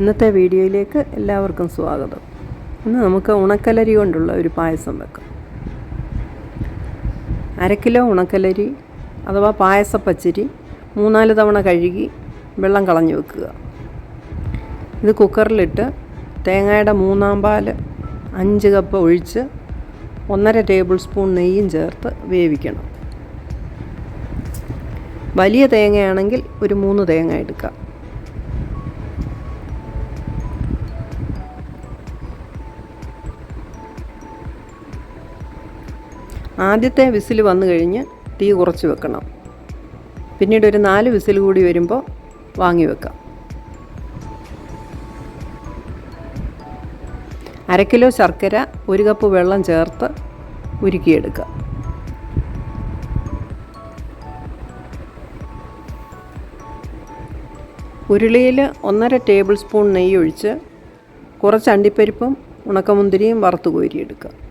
ഇന്നത്തെ വീഡിയോയിലേക്ക് എല്ലാവർക്കും സ്വാഗതം. ഇന്ന് നമുക്ക് ഉണക്കലരി കൊണ്ടുള്ള ഒരു പായസം വെക്കാം. അര കിലോ ഉണക്കലരി അഥവാ പായസപ്പച്ചരി മൂന്നാൽ തവണ കഴുകി വെള്ളം കളഞ്ഞു വെക്കുക. ഇത് കുക്കറിലിട്ട് തേങ്ങയുടെ മൂന്നാം പാൽ അഞ്ച് കപ്പ് ഒഴിച്ച് ഒന്നര ടേബിൾ സ്പൂൺ നെയ്യും ചേർത്ത് വേവിക്കണം. വലിയ തേങ്ങയാണെങ്കിൽ ഒരു മൂന്ന് തേങ്ങ എടുക്കാം. ആദ്യത്തെ വിസിൽ വന്നു കഴിഞ്ഞ് തീ കുറച്ച് വെക്കണം. പിന്നീട് ഒരു നാല് വിസിൽ കൂടി വരുമ്പോൾ വാങ്ങി വെക്കാം. അര കിലോ ശർക്കര ഒരു കപ്പ് വെള്ളം ചേർത്ത് ഉരുക്കിയെടുക്കുക. ഉരുളിയിൽ ഒന്നര ടേബിൾ സ്പൂൺ നെയ്യ് ഒഴിച്ച് കുറച്ച് അണ്ടിപ്പരിപ്പും ഉണക്കമുന്തിരിയും വറുത്ത് കോരിയെടുക്കുക.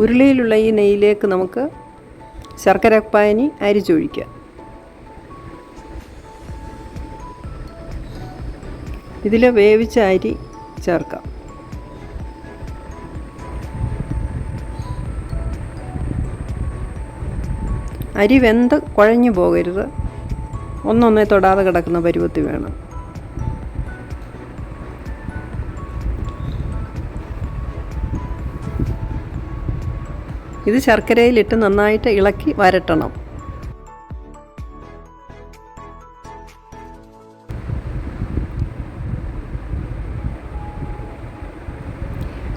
ഉരുളിയിലുള്ള ഈ നെയ്യിലേക്ക് നമുക്ക് ശർക്കര പാനി അരിച്ചൊഴിക്കുക ഇതിൽ വേവിച്ച അരി ചേർക്കാം. അരി വെന്ത് കുഴഞ്ഞു പോകരുത്. ഒന്നൊന്നേ തൊടാതെ കിടക്കുന്ന പരുവത്തിൽ വേണം. ഇത് ശർക്കരയിലിട്ട് നന്നായിട്ട് ഇളക്കി വരട്ടണം.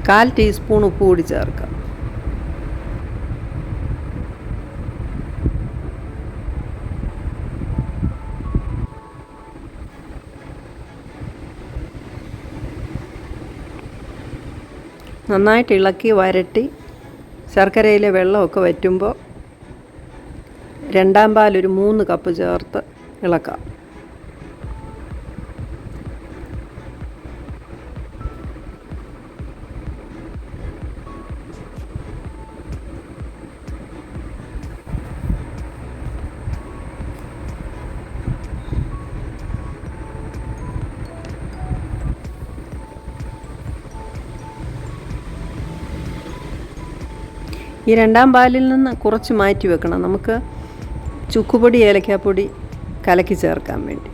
കാൽ ടീസ്പൂൺ ഉപ്പ് കൂടി ചേർക്കാം. നന്നായിട്ട് ഇളക്കി വരട്ടി ശർക്കരയിലെ വെള്ളമൊക്കെ വറ്റുമ്പോൾ രണ്ടാം പാലൊരു മൂന്ന് കപ്പ് ചേർത്ത് ഇളക്കാം. ഈ രണ്ടാം പാലിൽ നിന്ന് കുറച്ച് മാറ്റി വെക്കണം. നമുക്ക് ചുക്കുപൊടി ഏലക്കാപ്പൊടി കലക്കി ചേർക്കാൻ വേണ്ടി.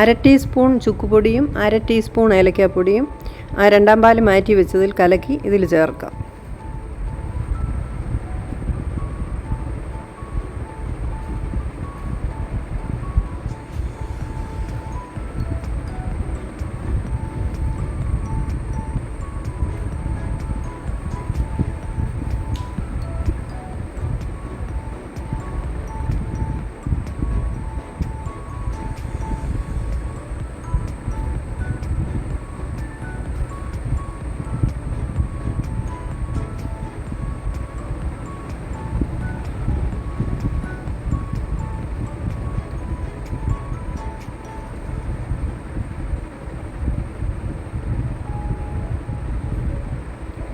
അര ടീസ്പൂൺ ചുക്കുപൊടിയും അര ടീസ്പൂൺ ഏലക്കാപ്പൊടിയും രണ്ടാം പാൽ മാറ്റി വെച്ചതിൽ കലക്കി ഇതിൽ ചേർക്കാം.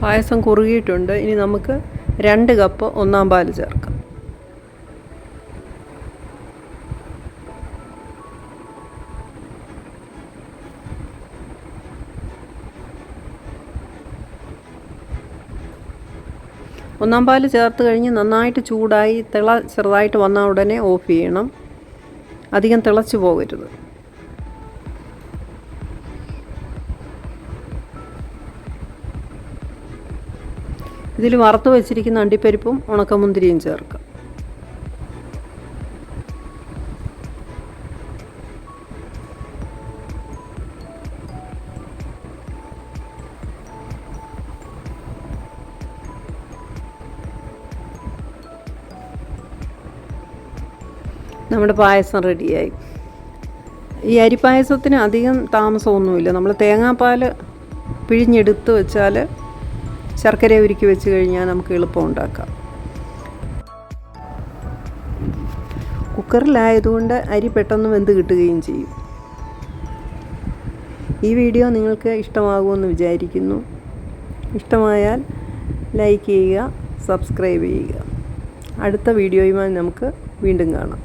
പായസം കുറുകിയിട്ടുണ്ട്. ഇനി നമുക്ക് രണ്ട് കപ്പ് ഒന്നാം പാൽ ചേർക്കാം. ഒന്നാം പാൽ ചേർത്ത് കഴിഞ്ഞ് നന്നായിട്ട് ചൂടായി തിള ചെറുതായിട്ട് വന്ന ഉടനെ ഓഫ് ചെയ്യണം. അധികം തിളച്ച് പോകരുത്. ഇതിൽ വറുത്ത് വെച്ചിരിക്കുന്ന അണ്ടിപ്പരിപ്പും ഉണക്കമുന്തിരിയും ചേർക്കുക നമ്മുടെ പായസം റെഡിയായി. ഈ അരിപ്പായസത്തിന് അധികം താമസമൊന്നുമില്ല. നമ്മൾ തേങ്ങാപ്പാൽ പിഴിഞ്ഞെടുത്ത് വെച്ചാൽ ശർക്കര ഉരുക്കി വെച്ച് കഴിഞ്ഞാൽ നമുക്ക് എളുപ്പം ഉണ്ടാക്കാം. കുക്കറിലായതുകൊണ്ട് അരി പെട്ടെന്ന് വെന്ത് കിട്ടുകയും ചെയ്യും. ഈ വീഡിയോ നിങ്ങൾക്ക് ഇഷ്ടമാകുമെന്ന് വിചാരിക്കുന്നു. ഇഷ്ടമായാൽ ലൈക്ക് ചെയ്യുക സബ്സ്ക്രൈബ് ചെയ്യുക. അടുത്ത വീഡിയോയുമായി നമുക്ക് വീണ്ടും കാണാം.